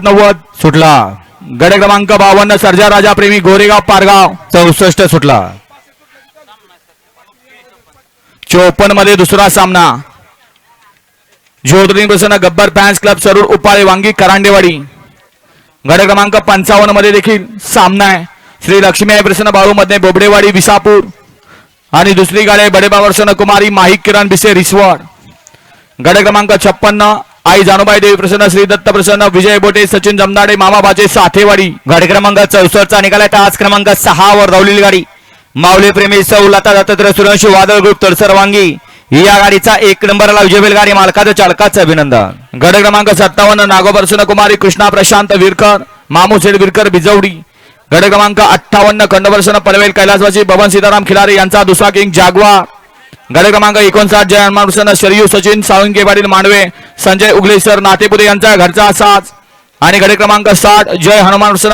नव्वद सुटला. गड क्रमांक बावन्न सर्जा राजा प्रेमी गोरेगाव पारगाव. चौसष्ट सुटला. चोपन्नमध्ये दुसरा सामना. Jyotirling Prasanna Gabbar fans club Sarur Upale Vangi Karandewadi. गड क्रमांक पंचावन्नमध्ये देखील सामना आहे. श्री लक्ष्मी आई प्रसन्न बाळू मध्ये बोबडेवाडी विसापूर. आणि दुसरी गाडी आहे बडेबा प्रसन्न कुमारी माहिक किरण बिसे रिसवड. गड क्रमांक छप्पन्न आई जानुबाई देवी प्रसन्न श्री दत्त प्रसन्न विजय बोटे सचिन जमदाडे मामा बाचे साथेवाडी गाडी क्रमांक चौसष्टचा निकाल आहे. आज क्रमांक सहा वर धावलेली गाडी. माऊली प्रेमी सौ लता दत्तात्रय सुरंशी वादळ ग्रुप तडसर या गाडीचा एक नंबरला विजयबेल गाडी. मालकाचं चालकाचं अभिनंदन. गड क्रमांक सत्तावन्न नागोपर्सन कुमारी कृष्णा प्रशांत विरकर मामू सेड विरकर बिजवडी. गड क्रमांक अठ्ठावन्न खंडवर्षन पनवेल कैलासवासी बबन सीताराम खिलारे यांचा दुसरा किंग जागवा. गड क्रमांक एकोणसाठ जय हनुमान शरयू सचिन साळुंके पाटील मांडवे संजय उगलेसर नातेपुरे यांचा घरचा साज. आणि गड क्रमांक साठ जय हनुमान